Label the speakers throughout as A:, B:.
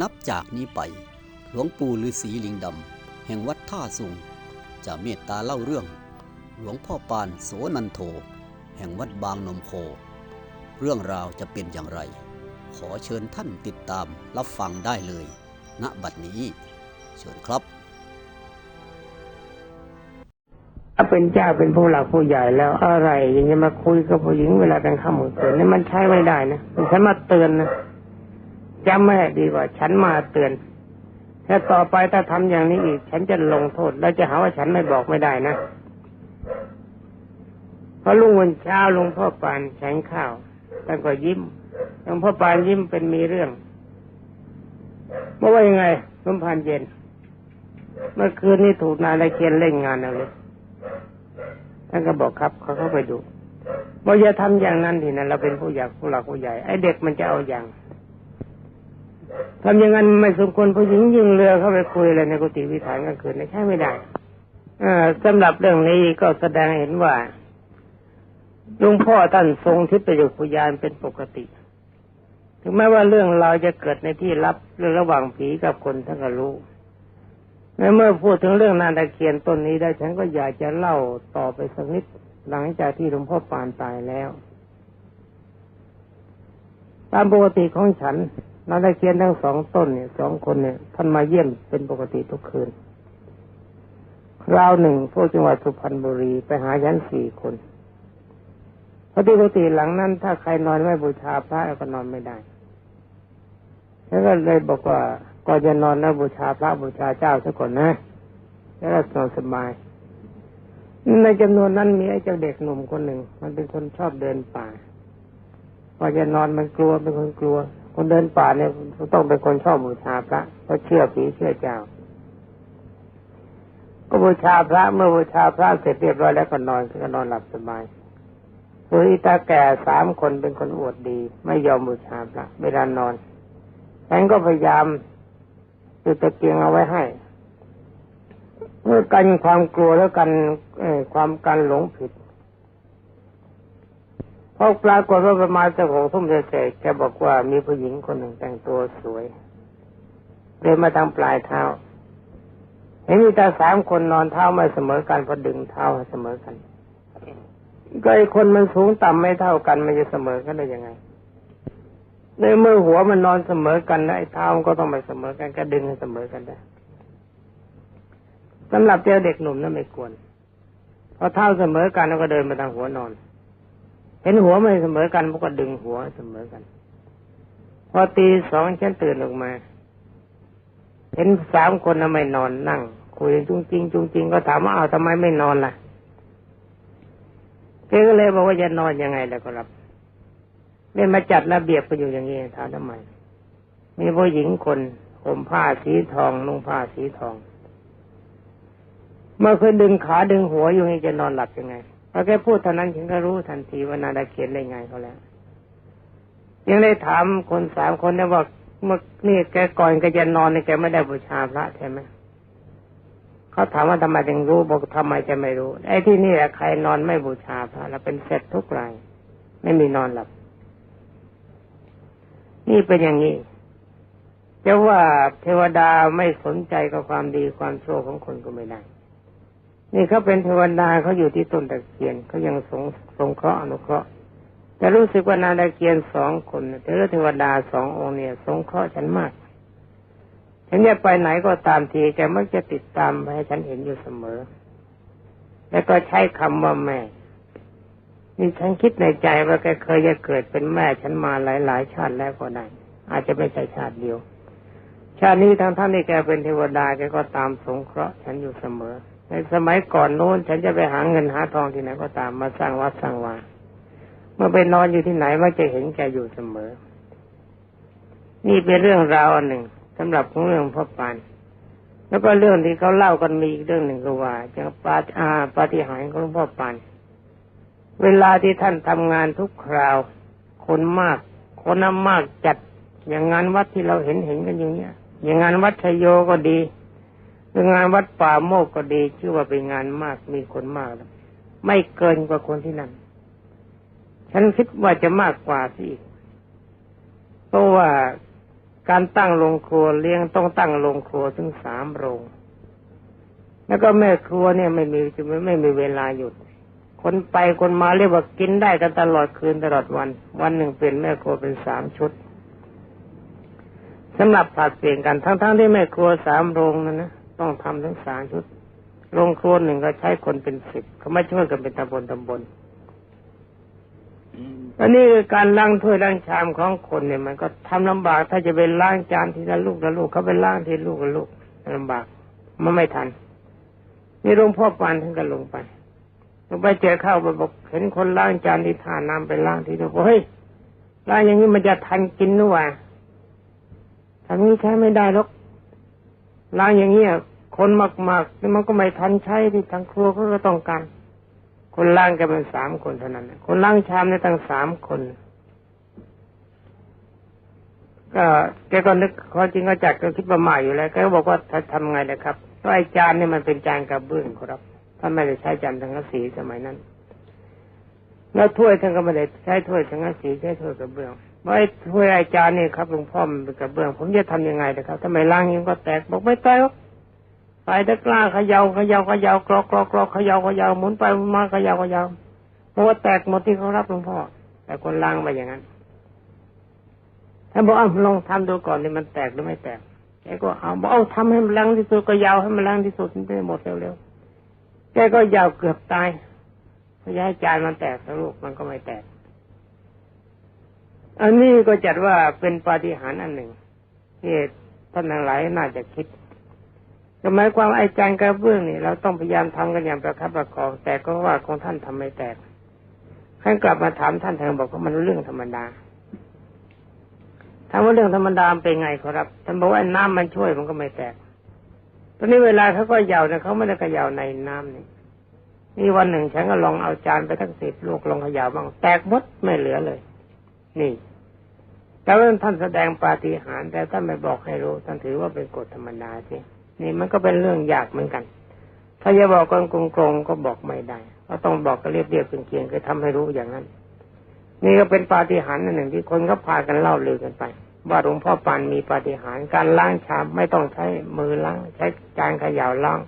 A: นับจากนี้ไป หลวงปู่ฤาษีลิงดำ แห่งวัดท่าสุง จะเมตตาเล่าเรื่อง หลวงพ่อปานโสนันโท แห่งวัดบางนมโค เรื่องราวจะเป็นอย่างไร ขอเชิญท่านติดตามรับฟังได้เลย ณบัดนี้ เชิญครับ
B: ถ้าเป็นเจ้าเป็นผู้หลักผู้ใหญ่แล้วอะไรยังจะมาคุยกับผู้หญิงเวลาเป็นข้ามมือเกินนี่มันใช้ไม่ได้นะมันฉันมาเตือนนะ จำไม่ดีว่า ฉันมาเตือนถ้าต่อไปถ้าทำอย่างนี้อีก ฉันจะลงโทษ แล้วจะหาว่าฉันไม่บอกไม่ได้นะพอลุงวันเช้าลุงพ่อปานฉันข้าวท่านก็ยิ้มลุงพ่อปานยิ้มเป็นมีเรื่องเมื่อว่ายังไงลุงพานเย็น เมื่อคืนนี้ถูกนายละเคียนเล่นงานเอาเลยท่านก็บอกครับเขาเข้าไปดูบอกอย่าทำอย่างนั้นทีนั้นเราเป็นผู้ใหญ่ผู้หลักผู้ใหญ่ไอ้เด็กมันจะเอาอย่าง ทำอย่างนั้นไม่สมควรผู้หญิงยิงเรือเข้าไปคุยอะไรในกุฏิวิถานกลางคืนนี่ใช่ไม่ได้อ่าสำหรับเรื่องนี้ก็แสดงเห็นว่าหลวงพ่อท่านทรงทิพยพยานเป็นปกติ ถึงแม้ว่าเรื่องเราจะเกิดในที่ลับเรื่องระหว่างผีกับคนท่านก็รู้ในเมื่อพูดถึงเรื่องนางตะเคียนต้นนี้ได้ฉันก็อยากจะเล่าต่อไปสักนิดหลังจากที่หลวงพ่อปานตายแล้ว ตามปกติของฉัน นาตะเคียนทั้งสองต้นเนี่ยสองคนเนี่ยท่านมาเยี่ยมเป็นปกติทุกคืน คราวหนึ่งพวกจังหวัดสุพรรณบุรีไปหาฉันสี่คนเพราะที่ปกติหลังนั้น ถ้าใครนอนไม่บูชาพระก็นอนไม่ได้ฉันก็เลยบอกว่าก่อนจะนอนนะบูชาพระบูชาเจ้าซะก่อนนะ แล้วนอนสบาย ในจำนวนนั้นมีไอ้เจ้าเด็กหนุ่มคนหนึ่ง มันเป็นคนชอบเดินป่าพอจะนอนมันกลัวเป็นคนกลัว คนเดินป่าเนี่ยต้องเป็นคนชอบบูชาพระเพราะเชื่อผีเชื่อเจ้า ก็บูชาพระเมื่อบูชาพระเสร็จเรียบร้อยแล้วก็นอนก็นอนหลับสบายส่วนอีตาแก่สามคนเป็นคนอวดดี ไม่ยอมบูชาพระเวลานอนฉันก็พยายามจุดตะเกียงเอาไว้ให้เมื่อกันความกลัวแล้วกันความกันหลงผิด อปรากฏว่าประมาณสักหกทุ่มเศษแกบอกว่ามีผู้หญิงคนหนึ่งแต่งตัวสวยเดินมาทางปลายเท้าเห็นมีตาสามคนนอนเท้าไม่เสมอกันพอดึงเท้าเสมอกันก็ไอคนมันสูงต่ำไม่เท่ากันมันจะเสมอกันได้ยังไงในเมื่อหัวมันนอนเสมอกันไอ้เท้ามันก็ต้องไปเสมอกันก็ดึงให้เสมอกันได้สำหรับเจ้าเด็กหนุ่มนั้นไม่ควรพอเท้าเสมอกันแล้วก็เดินมาทางหัวนอน เห็นหัวไม่เสมอกันมันก็ดึงหัวเสมอกัน พอตีสองฉันตื่นออกมา เห็นสามคนนั้นไมนอนนั่ง คุยจุงจริงจุงจริงก็ถามว่าเอาทำไมไม่นอนล่ะแกก็เลยบอกว่าจะนอนยังไงแล้วก็รับเนี่มาจัดระเบียบกันอยู่อย่างนี้ถามทำไมมีผู้หญิงคนห่มผ้าสีทองนุ่งผ้าสีทองเมื่อเคยดึงขาดึงหัวอยู่นี่จะนอนหลับยังไง พอแกพูดเท่านั้นฉันก็รู้ทันทีว่านาดาเขียนได้ไงเขาแล้ว ยังได้ถามคนสามคนนะว่าเมื่อนี่แกก่อนแกจะนอนนี่แกไม่ได้บูชาพระใช่ไหมเขาถามว่าทำไมถึงรู้บอกทำไมจะไม่รู้ ไอ้ที่นี่แหละใครนอนไม่บูชาพระแล้วเป็นเสร็จทุกรายไม่มีนอนหลับ นี่เป็นอย่างนี้จะว่าเทวดาไม่สนใจกับความดีความชั่วของคนก็ไม่ได้ นี่เขาเป็นเทวดาเขาอยู่ที่ต้นตะเคียนเขายังสงสงเคราะห์อนุเคราะห์แต่รู้สึกว่านางตะเคียนสองคนแต่เทวดาสององค์เนี่ย สงเคราะห์ฉันมากฉันจะไปไหนก็ตามทีแกมักจะติดตามให้ฉันเห็นอยู่เสมอ แล้วก็ใช้คำว่าแม่นี่ฉันคิดในใจว่าแกเคยจะเกิดเป็นแม่ฉันมาหลายๆชาติแล้วก็ได้อาจจะไม่ใช่ชาติเดียว ชาตินี้ทางท่านที่แกเป็นเทวดาแกก็ตามสงเคราะห์ฉันอยู่เสมอ ในสมัยก่อนโน้นฉันจะไปหาเงินหาทองที่ไหนก็ตามมาสร้างวัดสร้างวาเมื่อไปนอนอยู่ที่ไหนมักจะเห็นแกอยู่เสมอ นี่เป็นเรื่องราวหนึ่งสำหรับของเรื่องพ่อปานแล้วก็เรื่องที่เขาเล่ากันมีอีกเรื่องหนึ่งก็ว่าจะปาอาปาฏิหาริย์ของพ่อปานเวลาที่ท่านทำงานทุกคราว คนมาก คนน้ำมากจัด อย่างงานวัดที่เราเห็นเห็นกันอย่างเนี้ยอย่างงานวัดชยโยก็ดี งานวัดป่าโมกก็ดีชื่อว่าเป็นงานมากมีคนมากไม่เกินกว่าคนที่นั่นฉันคิดว่าจะมากกว่าสิเพราะว่าการตั้งโรงครัวเลี้ยงต้องตั้งโรงครัวถึงสามโรง แล้วก็แม่ครัวเนี่ยไม่มีจะไม่ไม่มีเวลาหยุด คนไปคนมาเรียกว่ากินได้กันตลอดคืนตลอดวัน วันหนึ่งเป็นแม่ครัวเป็นสามชุดสำหรับผัดเปลี่ยนกันทั้งๆที่แม่ครัวสามโรงนั่นนะ ต้องทำทั้งสามชุดโรงครัวหนึ่งก็ใช้คนเป็นสิบเขาไม่ช่วยกันเป็นตำบลตำบลอันนี้คือการล้างถ้วยล้างชามของคนเนี่ยมันก็ทำลำบาก ถ้าจะไปล้างจานทีละลูกละลูกเขาไปล้างทีลูกละลูกลำบากมันไม่ทันนี่หลวงพ่อปานท่านก็ลงไปลงไปเจอเข้าไปบอกเห็นคนล้างจานที่ท่าน้ำไปล้างทีเดียวบอกเฮ้ยล้างอย่างนี้มันจะทันกินหรือวะทำนี้ใช้ไม่ได้หรอก ล้างอย่างเงี้ยคนมากๆนี่มันก็ไม่ทันใช้ที่ทางครัวเขาก็ต้องการ คนล่างแกเป็นสามคนเท่านั้นคนล่างชามในตั้งสามคน ก็แกก็นึกความจริงก็จัดก็คิดประมาทอยู่แล้วแกก็บอกว่าถ้าทำไงนะครับเพราะไอ้จานนี่มันเป็นจานกระเบื้องครับท่านไม่ได้ใช้จานสังกะสีสมัยนั้นแล้วถ้วยท่านก็ไม่ได้ใช้ถ้วยสังกะสีใช้ถ้วยกระเบื้อง ไอ้ถ้วยอ้จานนี่ครับหลวงพ่อมันเป็นกระเบื้อง ผมจะทำยังไงนะครับถ้าไมล้างยังก็แตกบอกไม่แตกไปตะกร้าเขยาเขยาเขยากรอกกรอกกรอกเขยาเขยาหมุนไปหมุนมาเขยาเขยาเพราะว่าแตกหมดที่เขารับหลวงพ่อ แต่คนล้างไปอย่างนั้นท่านบอกเอาลองทำดูก่อนนี่มันแตกหรือไม่แตกแกก็เอาบอกเอาทำให้มันล้างที่สุดก็ยาวให้มันล้างที่สุดมันได้หมดเร็วๆแกก็ยาวเกือบตายพยายจานมันแตกสรุปมันก็ไม่แตก อันนี้ก็จัดว่าเป็นปาฏิหาริย์อันหนึ่งที่ท่านทั้งหลายน่าจะคิดหมายความไอ้จานกระเบื้องนี่เราต้องพยายามทำกันอย่างประคับประคอง แต่ก็ว่าของท่านทำไม่แตกท่านกลับมาถามท่านท่านบอกว่ามันเรื่องธรรมดาถามว่าเรื่องธรรมดาเป็นไงครับท่านบอกว่าน้ำมันช่วยมันก็ไม่แตก ตอนนี้เวลาเขาก็ยาวนะเขาไม่ได้กระยาวในน้ำนี่นี่วันหนึ่งฉันก็ลองเอาจานไปทั้งสิบลูกลองเขยาวบ้างแตกหมดไม่เหลือเลย นี่ แต่ว่าท่านแสดงปาฏิหาริย์แต่ท่านไม่บอกให้รู้ท่านถือว่าเป็นกฎธรรมดาใช่นี่มันก็เป็นเรื่องยากเหมือนกัน ถ้าจะบอกกันกลงๆก็บอกไม่ได้ก็ต้องบอกกันเรียบๆเคียงคือทำให้รู้อย่างนั้น นี่ก็เป็นปาฏิหาริย์หนึ่งที่คนก็พากันเล่าลือกันไป ว่าหลวงพ่อปานมีปาฏิหาริย์การล้างชามไม่ต้องใช้มือล้าง ใช้จานเขย่าล้าง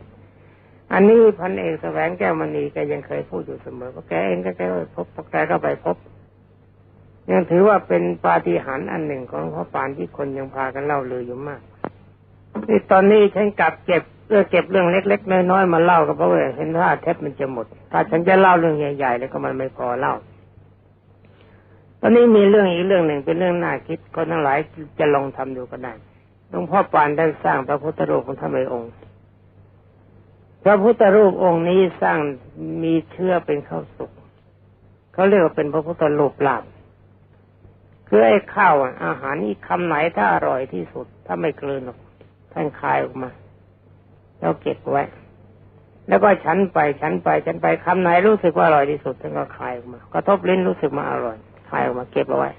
B: อันนี้พันเอกแสวงแก้วมณีแกยังเคยพูดอยู่เสมอว่าแกเองก็แกก็พบแกก็ไปพบ ยังถือว่าเป็นปาฏิหาริย์อันหนึ่งของพ่อปานที่คนยังพากันเล่าลืออยู่มากนี่ตอนนี้ฉันกลับเก็บเออเก็บเรื่องเล็ก ๆ น้อยๆมาเล่าก็เพราะว่าเห็นว่าเทปมันจะหมด ถ้าฉันจะเล่าเรื่องใหญ่ๆแล้วก็มันไม่พอเล่า ตอนนี้มีเรื่องอีกเรื่องหนึ่งเป็นเรื่องน่าคิดคนทั้งหลายจะลองทำดูก็ได้หลวงพ่อปานได้สร้างพระพุทธรูปของท่านในองค์ พระพุทธรูปองค์นี้สร้างมีเชื่อเป็นข้าวสุกเขาเรียกว่าเป็นพระพุทธรูปลาบ คือไอ้ข้าวอาหารนี่คำไหนถ้าอร่อยที่สุด ถ้าไม่กลืนหรอกท่านคายออกมา แล้วเก็บไว้ แล้วก็ฉันไปฉันไปฉันไปคำไหนรู้สึกว่าอร่อยที่สุดท่านก็คายออกมากระทบลิ้นรู้สึกมาอร่อยคายออกมา เก็บเอาไว้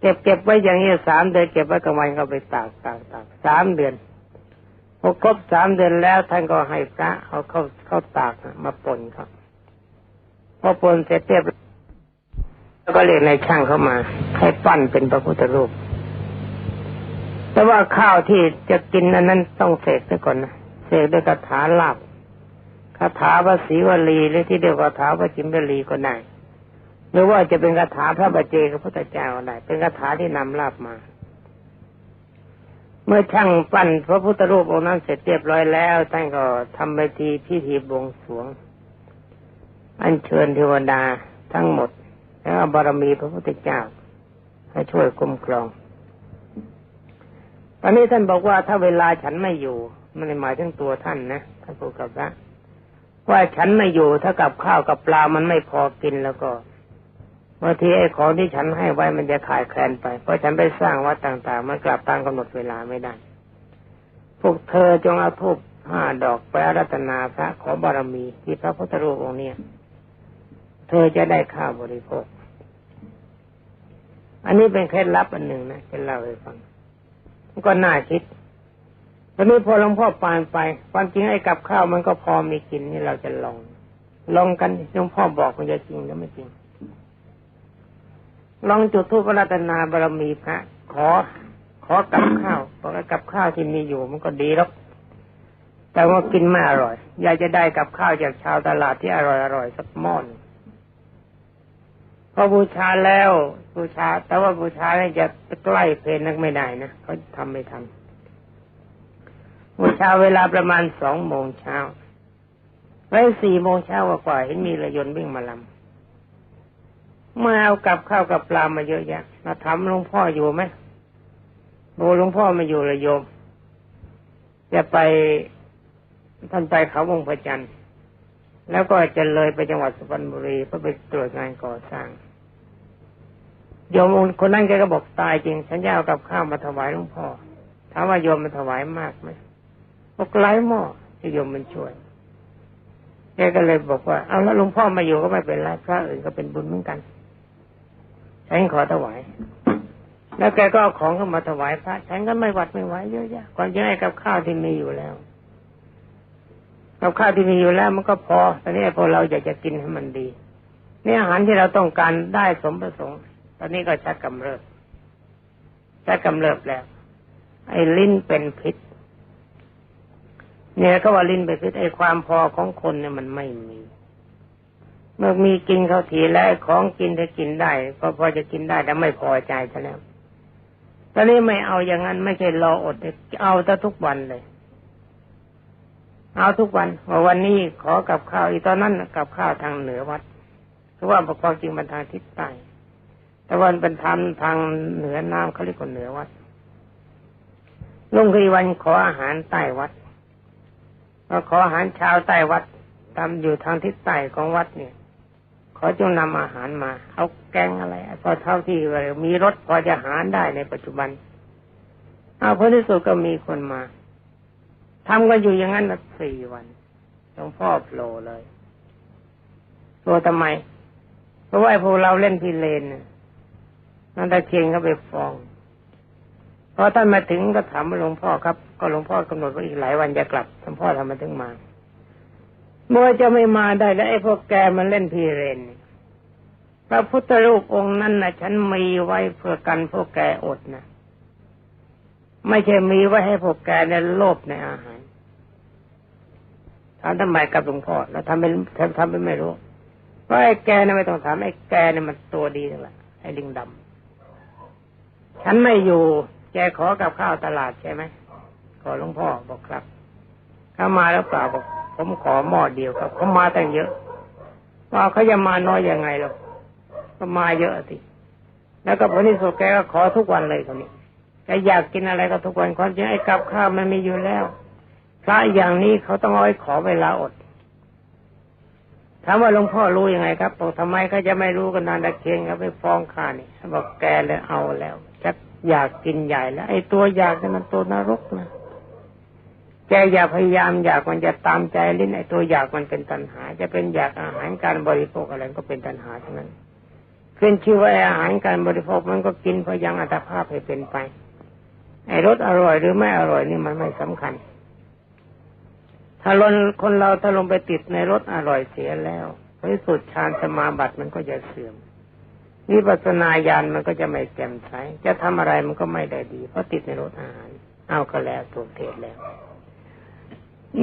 B: เก็บเก็บไว้อย่างนี้สามเดือนเก็บไว้กลางวันก็ไปตากตากตากสามเดือนพอครบสามเดือนแล้วท่านก็ให้พระเอาเข้าเข้าตากมาปนครับพอปนเสร็จเรียบ แล้วก็เรียกนายช่างเข้ามา ให้ปั้นเป็นพระพุทธรูป แต่ว่าข้าวที่จะกินนั้นนั้นต้องเสกซะก่อนนะเสกด้วยคาถาลาบคาถาภาษีวลีหรือที่เรียกว่าคาถาพระจิมวลีก็ได้หรือว่าจะเป็นคาถาพระบัจเจกพระพุทธเจ้าก็ได้เป็นคาถาที่นำลาบมา เมื่อช่างปั้นพระพุทธรูปองค์นั้นเสร็จเรียบร้อยแล้วท่านก็ทำไปทีพิธีบวงสรวง อัญเชิญเทวดาทั้งหมด แล้วบารมีพระพุทธเจ้าให้ช่วยคุ้มครอง ตอนนี้ท่านบอกว่าถ้าเวลาฉันไม่อยู่มันหมายถึงตัวท่านนะท่านพูดกับพระว่าฉันไม่อยู่ถ้ากับข้าวกับปลามันไม่พอกินแล้วก็บางทีไอ้ของที่ฉันให้ไว้มันจะขาดแคลนไป เพราะฉันไปสร้างวัดต่างๆ มันกลับตามกำหนดเวลาไม่ได้ พวกเธอจงเอาทูบห้าดอกไปรัตนาพระขอบารมีที่พระพุทธรูปองค์นี้เธอจะได้ข้าวบริโภค อันนี้เป็นเคล็ดลับอันหนึ่งนะจะเล่าให้ฟังก็น่าคิดตอนนี้พอหลวงพ่อปานไปความจริงไอ้กับข้าวมันก็พอมีกินนี่เราจะลอง ลองกันหลวงพ่อบอกมันจะจริงหรือไม่จริง ลองจุดทูปรัตนาบารมีพระขอ ขอกับข้าวบอกว่ากับข้าวที่มีอยู่มันก็ดีแล้วแต่ว่ากินไม่อร่อย อยากจะได้กับข้าวจากชาวตลาดที่อร่อยอร่อยสักหม้อนง พอบูชาแล้วบูชา แต่ว่าบูชาเนี่ยจะใกล้เพลนักไม่ได้นะเขาทำไม่ทันบูชาเวลาประมาณสองโมงเช้าไว้สี่โมงเช้ากว่าเห็นมีเรือยนต์วิ่งมาลำมาเอากับข้าวกับปลามาเยอะแยะมาถามหลวงพ่ออยู่ไหมโบหลวงพ่อมาอยู่เลยโยมจะไปท่านไปเขาวงพระจันทร์แล้วก็จะเลยไปจังหวัดสุพรรณบุรีเพื่อไปตรวจงานก่อสร้าง โยมคนนั้นแกก็บอกตายจริง ฉันจะเอากับข้าวมาถวายหลวงพ่อถามว่าโยมมันถวายมากไหมบอกหลายหม้อที่โยมมันช่วยแกก็เลยบอกว่าเอาแล้วหลวงพ่อมาอยู่ก็ไม่เป็นไรพระอื่นก็เป็นบุญเหมือนกันฉันขอถวาย แล้วแกก็เอาของเข้ามาถวายพระ ฉันก็ไม่หวัดไม่ไหวเยอะแยะก่อนจะให้กับข้าวที่มีอยู่แล้วกับข้าวที่มีอยู่แล้วมันก็พอตอนนี้พอเราอยากจะกินให้มันดีนี่อาหารที่เราต้องการได้สมประสงค์ ตอนนี้ก็ชักกำเริบชักกำเริบแล้ว ไอ้ลิ้นเป็นพิษ เนี่ยก็ว่าลิ้นเป็นพิษไอ้ความพอของคนเนี่ยมันไม่มี เมื่อมีกินเขาทีแล้วของกินถ้ากินได้ก็พอจะกินได้แต่ไม่พอใจซะแล้วตอนนี้ไม่เอาอย่างนั้นไม่ใช่รออดเอาแต่ทุกวันเลยเอาทุกวันว่าวันนี้ขอกับข้าวอีตอนนั้นกับข้าวทางเหนือวัดเพราะว่าประกอบจริงมันทางทิศใต้ แต่วันเป็นทางทางเหนือน้ำเขาเรียกว่าเหนือวัดลุงคีวันขออาหารใต้วัดก็ขออาหารชาวใต้วัดทำอยู่ทางทิศใต้ของวัดเนี่ยขอจงนำอาหารมาเอาแกงอะไรพอเท่าที่มีรถพอจะหาได้ในปัจจุบัน เอาพอที่สุดก็มีคนมาทำกันอยู่อย่างนั้นสี่วันหลวงพ่อโผล่เลยโผล่ทำไมเพราะว่าพวกเราเล่นพิเรน นั่นตะเคียนเขาไปฟ้องพอท่านมาถึงก็ถามว่าหลวงพ่อครับ ก็หลวงพ่อกำหนดว่าอีกหลายวันจะกลับหลวงพ่อทำไมถึงมาเมื่อจะไม่มาได้แล้วไอ้พวกแกมันเล่นพิเรนพระพุทธรูปองค์นั้นนะฉันมีไว้เพื่อกันพวกแกอดนะไม่ใช่มีไว้ให้พวกแกเนี่ยโลภในอาหารถามทำไมกับหลวงพ่อแล้วทำเป็นทำเป็นไม่รู้เพราะไอ้แกเนี่ยไม่ต้องถามไอ้แกเนี่ยมันตัวดีนั่นแหละไอ้ลิงดำ ฉันไม่อยู่ แกขอกับข้าวตลาดใช่ไหม ขอหลวงพ่อบอกครับ เข้ามาแล้วเปล่าบอก ผมขอหม้อเดียวครับ เขามาตั้งเยอะ ว่าเขาจะมาน้อยยังไงหรอกก็มาเยอะสิแล้วก็ผลที่สุดแกก็ขอทุกวันเลยคนนี้แกอยากกินอะไรก็ทุกวันความจริงไอ้กับข้าวมันมีอยู่แล้วพระอย่างนี้เขาต้องเอาไว้ขอเวลาอดถามว่าหลวงพ่อรู้ยังไงครับบอกทำไมเขาจะไม่รู้กันนานตะเคียงเขาไปฟ้องข้านี่บอกแกเลยเอาแล้ว อยากกินใหญ่แล้ว ไอ้ตัวอยากนี่มันตัวนรกนะแกอย่าพยายามอยากมันจะตามใจลิ้นไอ้ตัวอยากมันเป็นตัณหา จะเป็นอยากอาหารการบริโภคอะไรก็เป็นตัณหาทั้งนั้นขึ้นชื่อว่าอาหารการบริโภคมันก็กินเพราะยังอัตภาพให้เป็นไป ไอ้รสอร่อยหรือไม่อร่อยนี่มันไม่สำคัญ ถ้าลนคนเราถ้าลงไปติดในรสอร่อยเสียแล้วในสุดฌานสมาบัติมันก็จะเสื่อม วิปัสนาญาณมันก็จะไม่แจ่มใสจะทำอะไรมันก็ไม่ได้ดี เพราะติดในรสอาหาร เอาก็แล้วถูกเทศแล้ว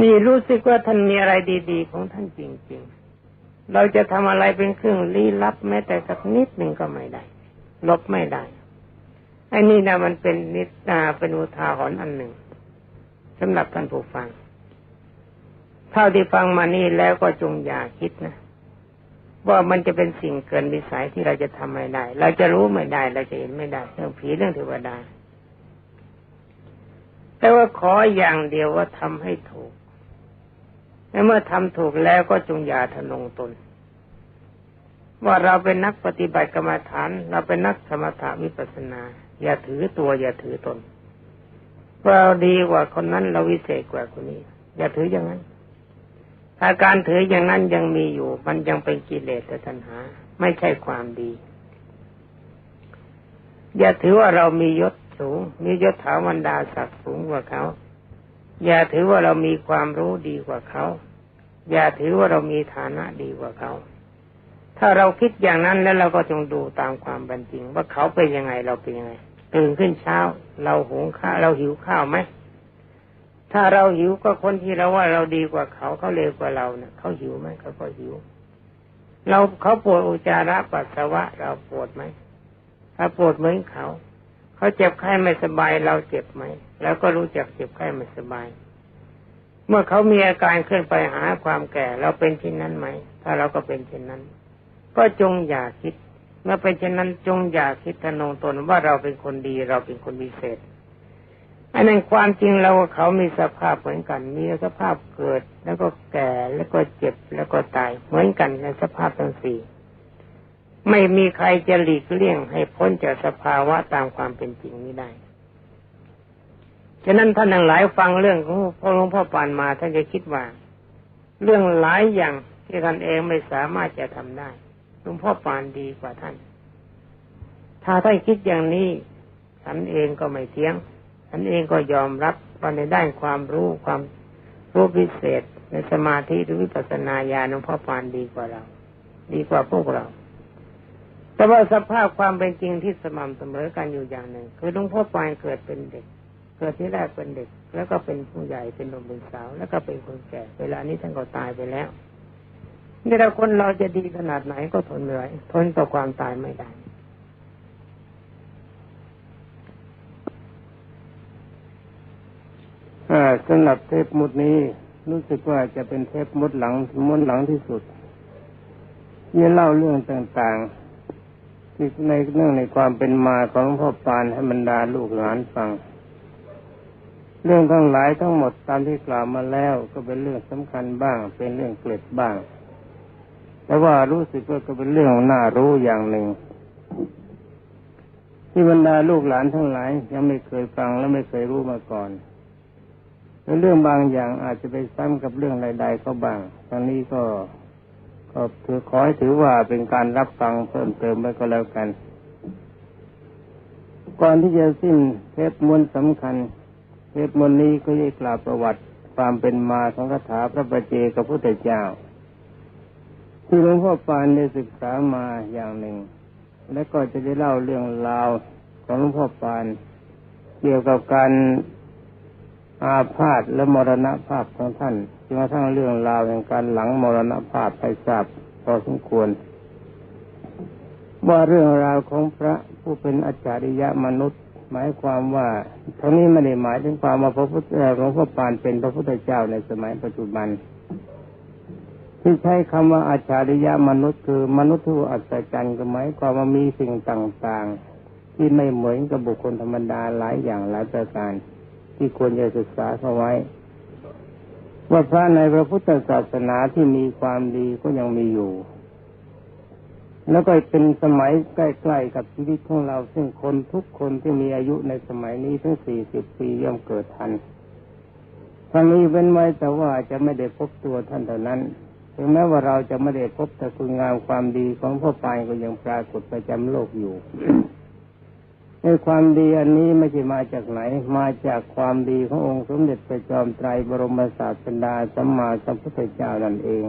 B: นี่รู้สึกว่าท่านมีอะไรดี ๆ ของท่านจริง ๆ เราจะทำอะไรเป็นเครื่องลี้ลับแม้แต่สักนิดหนึ่งก็ไม่ได้ ลบไม่ได้ไอ้นี่นะมันเป็นนิสาเป็นอุทาหรณ์อันหนึ่งสำหรับท่านผู้ฟัง เท่าที่ฟังมานี่แล้วก็จงอย่าคิดนะ ว่ามันจะเป็นสิ่งเกินวิสัยที่เราจะทำไม่ได้ เราจะรู้ไม่ได้ เราจะเห็นไม่ได้เรื่องผีเรื่องเทวดา แต่ว่าขออย่างเดียวว่าทำให้ถูกและเมื่อทำถูกแล้วก็จงอย่าทะนงตน ว่าเราเป็นนักปฏิบัติกรรมฐาน เราเป็นนักสมถะวิปัสนา อย่าถือตัว อย่าถือตนเราดีกว่าคนนั้นเราวิเศษกว่าคนนี้ อย่าถืออย่างนั้น ถ้าการถืออย่างนั้นยังมีอยู่ มันยังเป็นกิเลสและตัณหา ไม่ใช่ความดี อย่าถือว่าเรามียศสูง มียศถาบรรดาศักดิ์สูงกว่าเขา อย่าถือว่าเรามีความรู้ดีกว่าเขา อย่าถือว่าเรามีฐานะดีกว่าเขา ถ้าเราคิดอย่างนั้นแล้วเราก็จงดูตามความเป็นจริง ว่าเขาเป็นยังไงเราเป็นยังไง
C: ตื่นขึ้นเช้า เราหุงข้าวเราหิวข้าวไหม ถ้าเราหิวก็คนที่เราว่าเราดีกว่าเขาเขาเลวกว่าเราเนะ่ะเขาหิวไหมเขาก็หิว เราเขาปวดอุจจาระปัสสาวะ เราปวดไหมถ้าปวดเหมือนเขาเขาเจ็บไข้ไม่สบายเราเจ็บไหมแล้วก็รู้จักเจ็บไข้ไม่สบาย เมื่อเขามีอาการขึ้นไปหาความแก่ เราเป็นเช่นนั้นไหม ถ้าเราก็เป็นเช่นนั้น ก็จงอย่าคิด เมื่อเป็นเช่นนั้นจงอย่าคิดทะนงตนว่าเราเป็นคนดีเราเป็นคนพิเศษ อันนั้นความจริงเรากับเขามีสภาพเหมือนกัน มีสภาพเกิด แล้วก็แก่แล้วก็เจ็บแล้วก็ตายเหมือนกันในสภาพทั้งสี่ไม่มีใครจะหลีกเลี่ยงให้พ้นจากสภาวะตามความเป็นจริงนี้ได้ ฉะนั้นท่านทั้งหลายฟังเรื่องของพ่อหลวงพ่อปานมาท่านจะคิดว่า เรื่องหลายอย่างที่ท่านเองไม่สามารถจะทำได้หลวงพ่อปานดีกว่าท่าน ถ้าท่านคิดอย่างนี้ฉันเองก็ไม่เที่ยง นเองก็ยอมรับว่าในด้านความรู้ความรู้พิเศษ ในสมาธิหรือวิปัสสนาญาณหลวงพ่อปานดีกว่าเรา ดีกว่าพวกเรา แต่ว่าสภาพความเป็นจริงที่สม่ำเสมอกันอยู่อย่างหนึ่ง คือหลวงพ่อปานเกิดเป็นเด็ก เกิดที่แรกเป็นเด็ก แล้วก็เป็นผู้ใหญ่เป็นหนุ่มเป็นสาว แล้วก็เป็นคนแก่เวลานี้ท่านก็ตายไปแล้วนี่เราคนเราจะดีขนาดไหนก็ทนไม่ไหวทนต่อความตายไม่ได้
B: อ่า สำหรับเทปมุดนี้รู้สึกว่าจะเป็นเทปมุดหลังมุดหลังที่สุดที่เล่าเรื่องต่างๆที่ในเรื่องในความเป็นมาของพ่อปานให้บรรดาลูกหลานฟัง เรื่องทั้งหลายทั้งหมดตามที่กล่าวมาแล้ว ก็เป็นเรื่องสำคัญบ้าง เป็นเรื่องเกล็ดบ้าง แต่ว่ารู้สึกว่าก็เป็นเรื่องน่ารู้อย่างหนึ่งที่บรรดาลูกหลานทั้งหลายยังไม่เคยฟังและไม่เคยรู้มาก่อน เรื่องบางอย่างอาจจะไปซ้ำกับเรื่องใดๆก็บ้างตอนนี้ก็ก็ถือขอให้ถือว่าเป็นการรับฟังเพิ่มเติมไปก็แล้วกัน ก่อนที่จะสิ้นเทปมวลสำคัญเทปมวลนี้ก็จะกล่าวประวัติความเป็นมาของคาถาพระประเจกับพระพุทธเจ้า ที่หลวงพ่อปานได้ศึกษามาอย่างหนึ่ง และก็จะได้เล่าเรื่องราวของหลวงพ่อปานเกี่ยวกับการ อาพาธและมรณภาพของท่านจนกระทั่งเรื่องราวแห่งการหลังมรณภาพไปทราบพอสมควร ว่าเรื่องราวของพระผู้เป็นอาจาริยะมนุษย์ หมายความว่าทั้งนี้ไม่ได้หมายถึงความว่าพระพุทธหลวงพ่อปานเป็นพระพุทธเจ้าในสมัยปัจจุบัน ที่ใช้คำว่าอาจาริยะมนุษย์ คือมนุษย์ที่อัศจรรย์ก็หมายความว่ามีสิ่งต่างๆ ที่ไม่เหมือนกับบุคคลธรรมดาหลายอย่างหลายประการ ที่ควรจะศึกษาเข้าไว้ ว่าพระในพระพุทธศาสนาที่มีความดีก็ยังมีอยู่ แล้วก็เป็นสมัยใกล้ๆกับชีวิตของเรา ซึ่งคนทุกคนที่มีอายุในสมัยนี้ถึงสี่สิบปีย่อมเกิดทันทั้งนี้เว้นไว้แต่ว่าจะไม่ได้พบตัวท่านเท่านั้นถึงแม้ว่าเราจะไม่ได้พบแต่คุณงามความดีของพ่อปานก็ยังปรากฏประจำโลกอยู่ ในความดีอันนี้ไม่ใช่มาจากไหน มาจากความดีขององค์สมเด็จพระจอมไตรบรมศาสดาสัมมาสัมพุทธเจ้านั่นเอง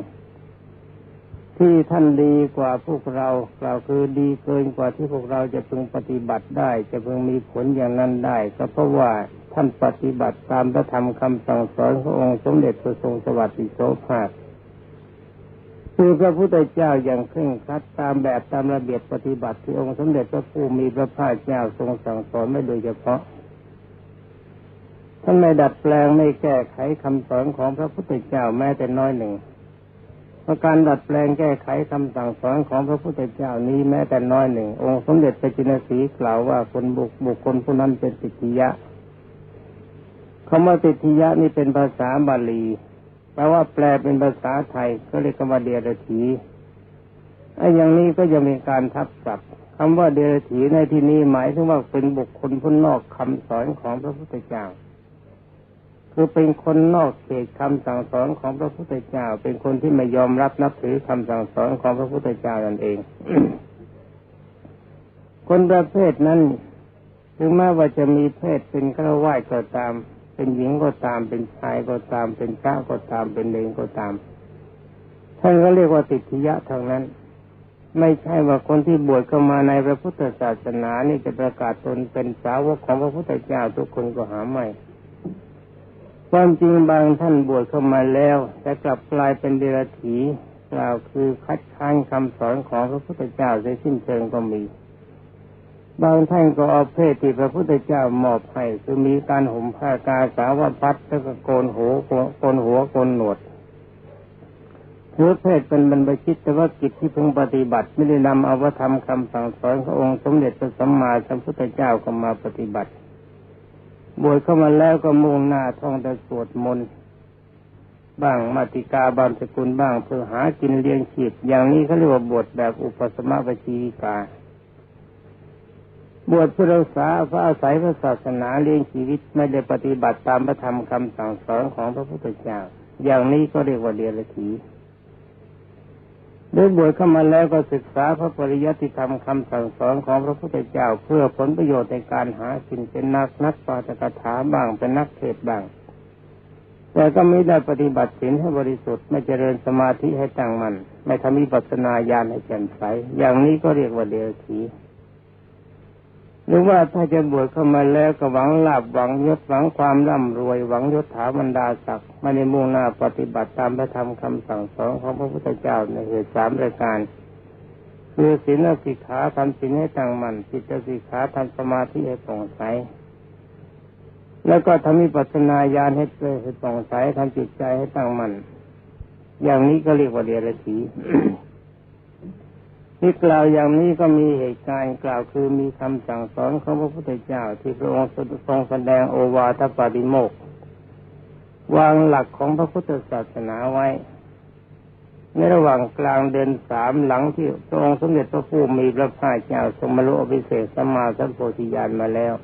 B: ที่ท่านดีกว่าพวกเรากล่าคือดีเกินกว่าที่พวกเราจะพึงปฏิบัติได้ จะพึงมีผลอย่างนั้นได้ ก็เพราะว่าท่านปฏิบัติตามพระธรรมคำสั่งสอนขององค์สมเด็จพระทรงสวัสดิโสภาค คือพระพุทธเจ้าอย่างเคร่งครัดตามแบบตามระเบียบปฏิบัติที่องค์สมเด็จพระผู้มีพระภาคเจ้าทรงสั่งสอนไม่โดยเฉพาะท่านไม่ดัดแปลงไม่แก้ไขคำสอนของพระพุทธเจ้าแม้แต่น้อยหนึ่งเพราะการดัดแปลงแก้ไขคำสั่งสอนของพระพุทธเจ้านี้แม้แต่น้อยหนึ่ง องค์สมเด็จพระจินสีกล่าวว่าคนบุคบุคคลผู้นั้นเป็นติทิยะคำว่าติทิยะนี่เป็นภาษาบาลี แปลว่าแปลเป็นภาษาไทยก็เรียกว่าเดียรถีไอ้อย่างนี้ก็ยังมีการทับศัพท์คำว่าเดรถีในที่นี้หมายถึงว่าเป็นบุคคลผู้นอกคำสอนของพระพุทธเจ้า คือเป็นคนนอกเขตคำสั่งสอนของพระพุทธเจ้า เป็นคนที่ไม่ยอมรับนับถือคำสั่งสอนของพระพุทธเจ้านั่นเอง คนประเภทนั้น ถึงแม้ว่าจะมีเพศเป็นฆราวาสก็ตาม เป็นหญิงก็ตามเป็นชายก็ตามเป็นพระก็ตามเป็นเลงก็ตามท่านก็เรียกว่าติทิยะทางนั้น ไม่ใช่ว่าคนที่บวชเข้ามาในพระพุทธศาสนานี่จะประกาศตนเป็นสาวกของพระพุทธเจ้าทุกคนก็หาไม่ความจริงบางท่านบวชเข้ามาแล้ว แต่กลับกลายเป็นเดรัจฉีกล่าวคือคัดค้านคำสอนของพระพุทธเจ้าโดยสิ้นเชิงก็มี บางท่านก็เอาเพศที่พระพุทธเจ้ามอบให้คือมีการห่มผ้ากาสาวพัดแล้วก็โกนหัวโกนหัวโกนหนวดถือเพศเป็นบรรพชิตแต่ว่ากิจที่พึงปฏิบัติไม่ได้นำเอาวธรรมคำสั่งสอนขององค์สมเด็จพระสัมมาสัมพุทธเจ้าก็มาปฏิบัติบวชเข้ามาแล้วก็มุ่งหน้าท่องแต่สวดมนต์บ้างมาติกาบางสกุลบ้างเพื่อหากินเลี้ยงชีพอย่างนี้เขาเรียกว่าบวชแบบอุปสมบชีกา บวชเพื่อรักษาพระอาศัยพระศาสนาเลี้ยงชีวิตไม่ได้ปฏิบัติตามพระธรรมคำสั่งสอนของพระพุทธเจ้า อย่างนี้ก็เรียกว่าเดียรถีได้บวชเข้ามาแล้วก็ศึกษาพระปริยัติธรรมคำสั่งสอนของพระพุทธเจ้า เพื่อผลประโยชน์ในการหากินเป็นนักนักปาฐกถาบ้างเป็นนักเทศบ้าง แต่ก็ไม่ได้ปฏิบัติศีลให้บริสุทธิ์ไม่เจริญสมาธิให้ตั้งมัน่นไม่ทำวิปัสนาญาณให้แจ่มใสอย่างนี้ก็เรียกว่าเดรัจฉี หรือว่าถ้าจะบวชเข้ามาแล้วก็หวังลาบหวังยศหวังความร่ำรวยหวังยศถาบรรดาศักดิ์ไม่ได้มุ่งหน้าปฏิบัติตามพระธรรมคำสั่งสอนของพระพุทธเจ้าในเหตุสามรายการคือศีลสิกขาทำศีลให้ตั้งมั่นจิตสิกขาทำสมาธิให้ผ่องใสแล้วก็ทำวิปัสนาญาณให้เกิดให้ผ่องใสทำจิตใจให้ตั้งมั่นอย่างนี้ก็เรียกว่าเดียรถี ที่กล่าวอย่างนี้ก็มีเหตุการณ์กล่าวคือมีคำสั่งสอนของพระพุทธเจ้าที่พระองค์ทรงแสดงโอวาทปาติโมกวางหลักของพระพุทธศาสนาไว้ ในระหว่างกลางเดือนสามหลังที่พระองค์สมเด็จพระผู้มีพระภาคเจ้าทรงบรรลุอภิเศษสัมมาสัมโพธิญาณมาแล้ว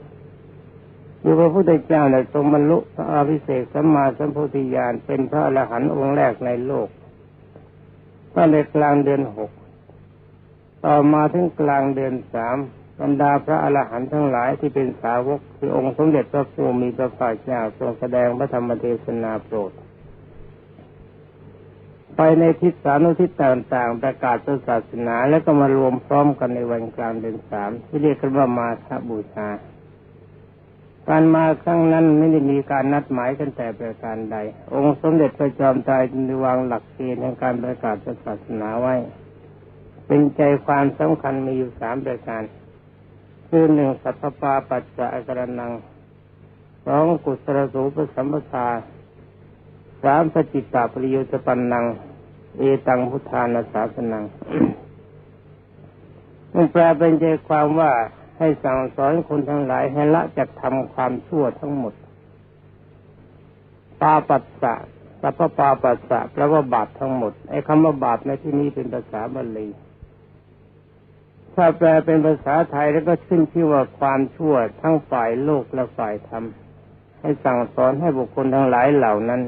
B: อยู่พระพุทธเจ้าในทรงบรรลุพระอภิเศษสัมมาสัมโพธิญาณเป็นพระอรหันต์องค์แรกในโลกก็ในกลางเดือนหก ต่อมาถึงกลางเดือนสามบรรดาพระอรหันต์ทั้งหลายที่เป็นสาวกคือองค์สมเด็จพระผู้มีพระภาคเจ้าทรงแสดงพระธรรมเทศนาโปรด ไปในทิศสานุทิศต่างๆ ประกาศศาสนาแล้วก็มารวมพร้อมกันในวันกลางเดือนสามที่เรียกกันว่ามาฆบูชาการมาครั้งนั้นไม่ได้มีการนัดหมายกันแต่ประการใด องค์สมเด็จพระจอมไตรจึงวางหลักเกณฑ์ในการประกาศศาสนาไว้ เป็นใจความสำคัญมีอยู่สามประการ คือหนึ่งสัพพาปัจจะกรนังสองกุศลสูปสัมปทาสามสจิตตาปริยุตปันนัง เอตังพุทธานาสาสนังมันแปลเป็นใจความว่าให้สั่งสอนคนทั้งหลายให้ละจากทำความชั่วทั้งหมด ปาปัสสะสัพพปาปัสสะแปลว่าบาปทั้งหมด ไอ้คำว่าบาปในที่นี้เป็นภาษาบาลี ถ้าแปลเป็นภาษาไทยแล้วก็ขึ้นชื่อว่าความชั่วทั้งฝ่ายโลกและฝ่ายธรรม ให้สั่งสอนให้บุคคลทั้งหลายเหล่านั้น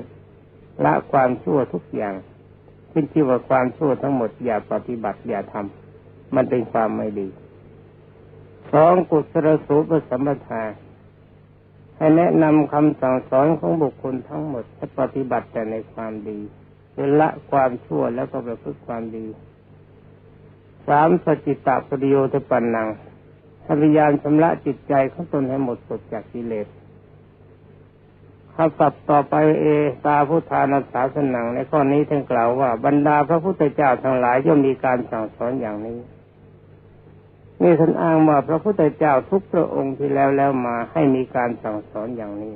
B: ละความชั่วทุกอย่าง ขึ้นชื่อว่าความชั่วทั้งหมดอย่าปฏิบัติอย่าทำมันเป็นความไม่ดีสองกุศลสูปสัมปทาให้แนะนำคำสั่งสอนของบุคคลทั้งหมดให้ปฏิบัติแต่ในความดีละความชั่วแล้วก็ประพฤติความดี สามสจิตตปริโยทปันนังพยายามชำระจิตใจของตนให้หมดสดจากกิเลสคำศัพท์ต่อไปเอตาพุทธานาสาสนังในข้อนี้ท่านกล่าวว่าบรรดาพระพุทธเจ้าทั้งหลายย่อมมีการสั่งสอนอย่างนี้นี่ท่านอ้างว่าพระพุทธเจ้าทุกพระองค์ที่แล้วแล้วมาให้มีการสั่งสอนอย่างนี้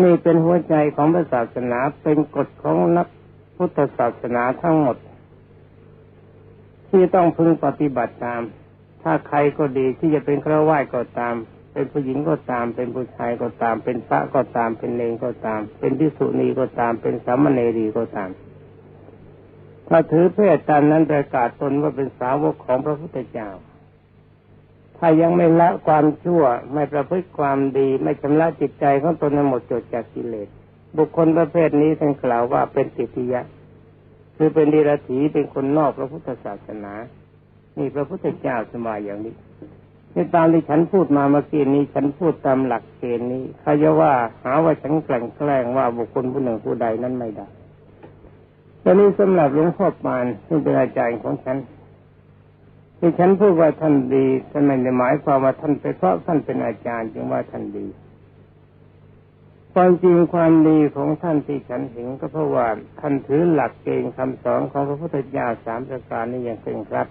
B: นี่เป็นหัวใจของพระศาสนาเป็นกฎของนักพุทธศาสนาทั้งหมด ที่ต้องพึงปฏิบัติตาม ถ้าใครก็ดีที่จะเป็นครวญก็ตาม เป็นผู้หญิงก็ตาม เป็นผู้ชายก็ตาม เป็นพระก็ตาม เป็นเลงก็ตาม เป็นพิสุณีก็ตาม เป็นสามเณรีก็ตาม ถ้าถือเพศตามนั้นประกาศตนว่าเป็นสาวกของพระพุทธเจ้า ถ้ายังไม่ละความชั่ว ไม่ประพฤติความดี ไม่ชำระจิตใจของตนให้หมดจดจากกิเลส บุคคลประเภทนี้ท่านกล่าวว่าเป็นติทิยะ คือเป็นดีรถีเป็นคนนอกพระพุทธศาสนา นี่พระพุทธเจ้าสมัยอย่างนี้ในตามที่ฉันพูดมาเมื่อกี้นี้ ฉันพูดตามหลักเกณฑ์นี้ใครจะว่าหาว่าฉันแกล้งแกล้งว่าบุคคลผู้หนึ่งผู้ใดนั้นไม่ได้ตอนนี้สำหรับหลวงพ่อปานซึ่งเป็นอาจารย์ของฉันที่ฉันพูดว่าท่านดีท่านไม่ได้หมายความว่าท่านเป็นเพราะท่านเป็นอาจารย์จึงว่าท่านดี ความจริงความดีของท่านที่ฉันเห็นก็เพราะว่าท่านถือหลักเกณฑ์คำสอนของพระพุทธเจ้าสามประการนี้อย่างเคร่งครัด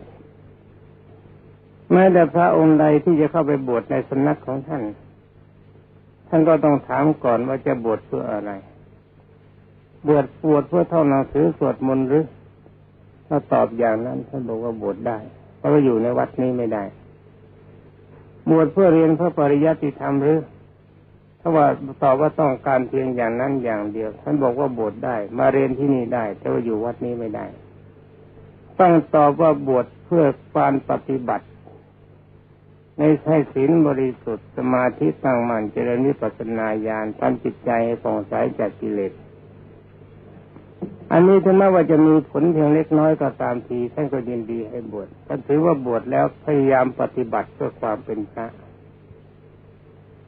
B: แม้แต่พระองค์ใดที่จะเข้าไปบวชในสำนักของท่าน ท่านก็ต้องถามก่อนว่าจะบวชเพื่ออะไร บวชบวชเพื่อท่องหนังสือสวดมนต์หรือ ถ้าตอบอย่างนั้นท่านบอกว่าบวชได้ เพราะว่าอยู่ในวัดนี้ไม่ได้ บวชเพื่อเรียนพระปริยัติธรรมหรือ ถ้าว่าตอบว่าต้องการเพียงอย่างนั้นอย่างเดียว ท่านบอกว่าบวชได้ มาเรียนที่นี่ได้ แต่ว่าอยู่วัดนี้ไม่ได้ ต้องตอบว่าบวชเพื่อการปฏิบัติ ในให้ศีลบริสุทธิ์สมาธิตั้งมั่นเจริญวิปัสสนาญาณทำจิตใจให้ผ่องใสจากกิเลสอันนี้ถึงแม้ว่าจะมีผลเพียงเล็กน้อยก็ตามทีท่านก็ยินดีให้บวชท่านถือว่าบวชแล้วพยายามปฏิบัติเพื่อความเป็นพระ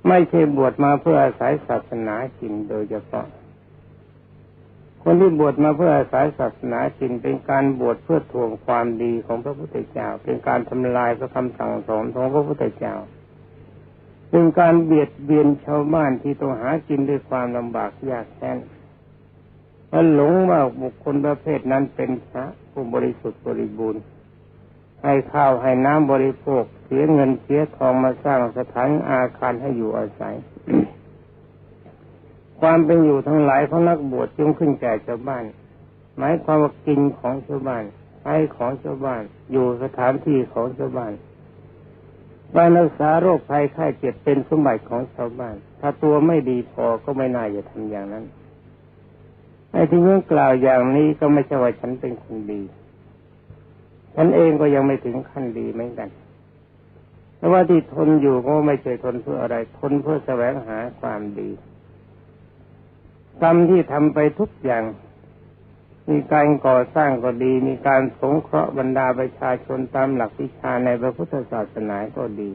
B: ไม่ใช่บวชมาเพื่ออาศัยศาสนาจินโดยเฉพาะ คนที่บวชมาเพื่ออาศัยศาสนาจินเป็นการบวชเพื่อทวงความดีของพระพุทธเจ้า เป็นการทำลายพระคำสั่งสอนของพระพุทธเจ้า เป็นการเบียดเบียนชาวบ้านที่ต้องหากินด้วยความลำบากยากแค้นและหลงว่าบุคคลประเภทนั้นเป็นพระผู้บริสุทธิ์บริบูรณ์ ให้ข้าวให้น้ำบริโภคเสียเงินเสียทองมาสร้างสถานอาคารให้อยู่อาศัย ความเป็นอยู่ทั้งหลายของนักบวชจึงขึ้นแก่ชาวบ้าน หมายความว่ากินของชาวบ้านใช้ของชาวบ้าน อยู่สถานที่ของชาวบ้านการรักษาโรคภัยไข้เจ็บเป็นสมบัติของชาวบ้าน ถ้าตัวไม่ดีพอก็ไม่น่าจะทำอย่างนั้นไอ้ที่เมื่อกล่าวอย่างนี้ก็ไม่ใช่ว่าฉันเป็นคนดี ฉันเองก็ยังไม่ถึงขั้นดีเหมือนกันแต่ว่าที่ทนอยู่ก็ไม่ใช่ทนเพื่ออะไร ทนเพื่อแสวงหาความดีกรรมที่ทำไปทุกอย่าง มีการก่อสร้างก็ดี มีการสงเคราะห์บรรดาประชาชนตามหลักวิชาในพระพุทธศาสนาก็ดี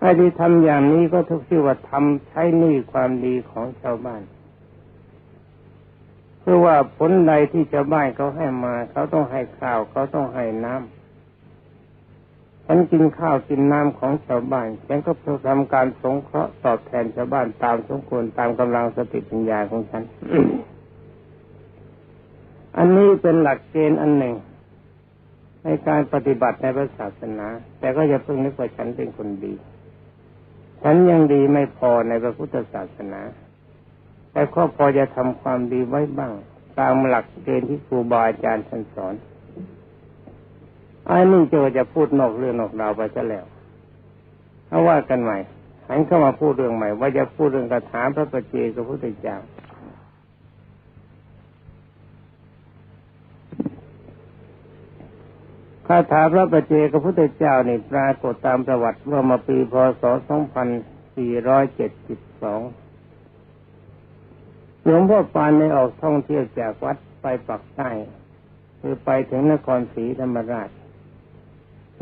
B: ไอ้ที่ทำอย่างนี้ก็ทุกที่ว่าทำใช้หนี้ความดีของชาวบ้านือว่าผลใดที่ชาวบ้านเขาให้มา เขาต้องให้ข้าวเขาต้องให้น้ำฉันกินข้าวกินน้ำของชาวบ้านฉันก็ทำการสงเคราะห์ตอบแทนชาวบ้านตามสมควรตามกำลังสติปัญญาของฉัน อันนี้เป็นหลักเกณฑ์อันหนึ่ง ในการปฏิบัติในพระศาสนา แต่ก็อย่าเพิ่งนึกว่าฉันเป็นคนดี ฉันยังดีไม่พอในพระพุทธศาสนา แต่ก็พอจะทำความดีไว้บ้าง ตามหลักเกณฑ์ที่ครูบาอาจารย์ท่านสอนไอ้นี่จะจะพูดนอกเรื่องนอกราวไปซะแล้วเอาว่ากันใหม่หันเข้ามาพูดเรื่องใหม่ ว่าจะพูดเรื่องคาถาพระประเจกับพระพุทธเจ้าคาถาพระประเจกับพระพุทธเจ้านี่ปรากฏตามประวัติว่ามาปีพศ 2472 หลวงพ่อปานได้ออกท่องเที่ยวจากวัดไปปักใต้คือไปถึงนครศรีธรรมราช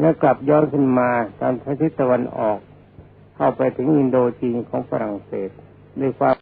B: แล้วกลับย้อนขึ้นมาตามทิศตะวันออก เข้าไปถึงอินโดจีนของฝรั่งเศสด้วยความ